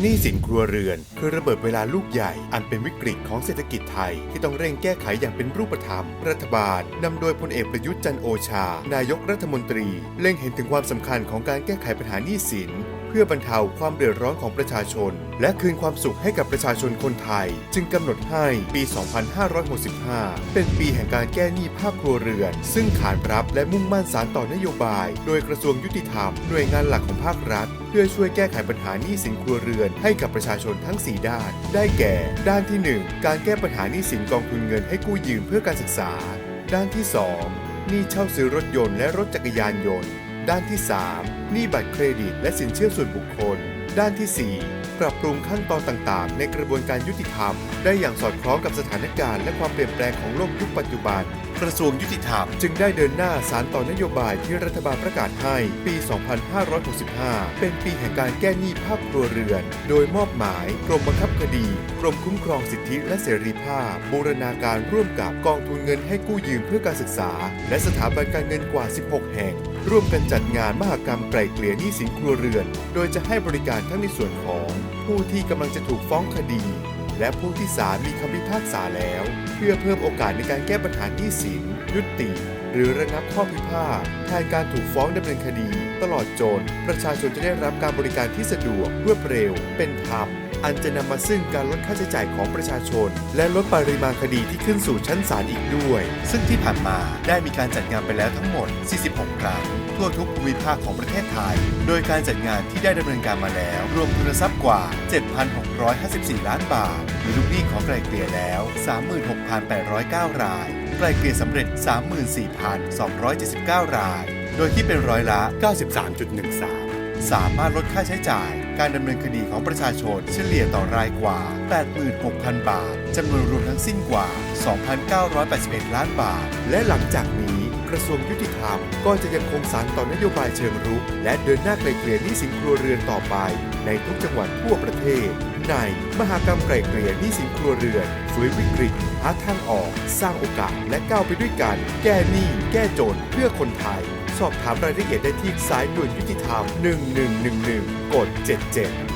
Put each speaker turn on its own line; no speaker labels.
หนี้สินครัวเรือนคือระเบิดเวลาลูกใหญ่ อันเป็นวิกฤตของเศรษฐกิจไทย ที่ต้องเร่งแก้ไขอย่างเป็นรูปธรรม รัฐบาลนำโดยพลเอกประยุทธ์จันโอชา นายกรัฐมนตรีเล็งเห็นถึงความสำคัญของการแก้ไขปัญหาหนี้สิน พื่อบรรเทาความเดือดร้อนของประชาชน และคืนความสุขให้กับประชาชนคนไทย จึงกำหนดให้ปี 2565 เป็นปีแห่งการแก้หนี้ภาคครัวเรือน ซึ่งขานรับและมุ่งมั่นสารต่อนโยบาย โดยกระทรวงยุติธรรมหน่วยงานหลักของภาครัฐ เพื่อช่วยแก้ไขปัญหาหนี้สินครัวเรือนให้กับประชาชนทั้ง 4 ด้าน ได้แก่ ด้านที่ 1 การแก้ปัญหาหนี้สินกองทุนเงินให้กู้ยืมเพื่อการศึกษา ด้านที่ 2หนี้เช่าซื้อรถยนต์และรถจักรยานยนต์ ด้านที่ 3 หนี้บัตรเครดิตและสินเชื่อส่วนบุคคล ด้านทีสี่ 4 ปรับปรุงขั้นตอนต่างๆ ในกระบวนการยุติธรรม ได้อย่างสอดคล้องกับสถานการณ์และความเปลี่ยนแปลงของโลกยุคปัจจุบัน กระทรวงยุติธรรมจึงได้เดินหน้าสารต่อนโยบายที่รัฐบาลประกาศให้ปี 2565 เป็นปีแห่งการแก้หนี้ภาคครัวเรือน โดยมอบหมายกรมบังคับคดี กรมคุ้มครองสิทธิและเสรีภาพ บูรณาการร่วมกับกองทุนเงินให้กู้ยืมเพื่อการศึกษา และสถาบันการเงินกว่า 16 แห่ง ร่วมกันจัดงานมหกรรมไกล่เกลี่ยหนี้สินครัวเรือน โดยจะให้บริการทั้งในส่วนของ ผู้ที่กำลังจะถูกฟ้องคดี และผู้ที่ศาลมีคำพิพากษาแล้ว เพื่อเพิ่มโอกาสในการแก้ปัญหาหนี้สิน ยุติ หรือระงับข้อพิพาทแทนการถูกฟ้องดำเนินคดี ตลอดจน ประชาชนจะได้รับการบริการที่สะดวกรวดเร็ว เป็นธรรมอันจะนำมาซึ่งการลดค่าใช้จ่ายของประชาชน และลดปริมาณคดีที่ขึ้นสู่ชั้นศาลอีกด้วย ซึ่งที่ผ่านมาได้มีการจัดงานไปแล้วทั้งหมด 46 ครั้ง ทั่วทุกภูมิภาคของประเทศไทย โดยการจัดงานที่ได้ดำเนินการมาแล้ว รวมทุนทรัพย์กว่า 7,654 ล้านบาท มีลูกหนี้ของไกลเกลี่ยแล้ว 36,809 ราย ไกลเกลี่ยสำเร็จ 34,279 ราย โดยที่เป็นร้อยละ 93.13 สามารถลดค่าใช้จ่าย การดำเนินคดีของประชาชนเฉลี่ยต่อรายกว่า 86,000 บาทจำนวนรวมทั้งสิ้นกว่า 2,981 ล้านบาท และหลังจากนี้ก ระทรวงยุติธรรม ก็จะยังคงสานต่อนโยบายเชิงรุก และเดินหน้าไกลเกลี่ยหนี้สินครัวเรือนต่อไป ในทุกจังหวัดทั่วประเทศ ในมหากรรมไกลเกลี่ยหนี้สินครัวเรือนฟื้นวิกฤตหาทางออก สร้างโอกาสและก้าวไปด้วยกัน แก้หนี้แก้จนเพื่อคนไทย สอบถามรายละเอียดได้ที่สายด่วนยุติธรรม 1111 กด 77